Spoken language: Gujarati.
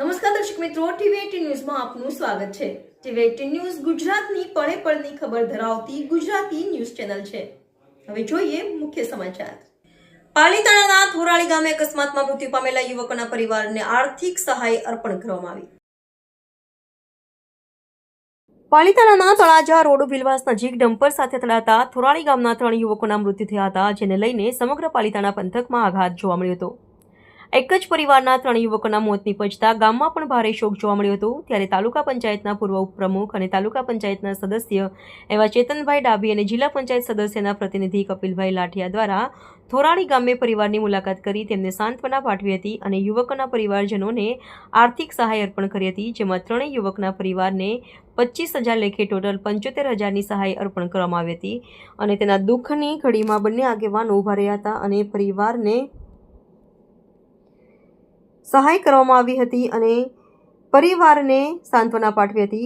નમસ્કાર દર્શક મિત્રો, ટીવી ન્યૂઝમાં આપનું સ્વાગત છે. ટીવી ન્યૂઝ ગુજરાતની પળે પળની ખબર ધરાવતી ગુજરાતી ન્યૂઝ ચેનલ છે. હવે જોઈએ મુખ્ય સમાચાર. પાલીતાણાના થોરાળી ગામે અકસ્માતમાં મૃત્યુ પામેલા યુવકોના પરિવારને આર્થિક સહાય અર્પણ કરવામાં આવી. પાલીતાણાના તળાજા રોડ ભીલવાસ નજીક ડમ્પર સાથે તળાતા થોરાળી ગામના ત્રણ યુવકોના મૃત્યુ થયા હતા, જેને લઈને સમગ્ર પાલીતાણા પંથકમાં આઘાત જોવા મળ્યો હતો. એક જ પરિવારના ત્રણ યુવકોના મોત નીપજતા ગામમાં પણ ભારે શોક જોવા મળ્યો હતો. ત્યારે તાલુકા પંચાયતના પૂર્વ ઉપપ્રમુખ અને તાલુકા પંચાયતના સદસ્ય એવા ચેતનભાઈ ડાભી અને જિલ્લા પંચાયત સદસ્યના પ્રતિનિધિ કપિલભાઈ લાઠિયા દ્વારા થોરાણી ગામે પરિવારની મુલાકાત કરી તેમને સાંત્વના પાઠવી હતી અને યુવકોના પરિવારજનોને આર્થિક સહાય અર્પણ કરી હતી, જેમાં ત્રણેય યુવકના પરિવારને પચીસ હજાર લેખે ટોટલ પંચોતેર હજારની સહાય અર્પણ કરવામાં આવી હતી અને તેના દુઃખની ઘડીમાં બંને આગેવાનો ઊભા રહ્યા હતા અને પરિવારને સહાય કરવામાં આવી હતી અને પરિવારને સાંત્વના પાઠવી હતી.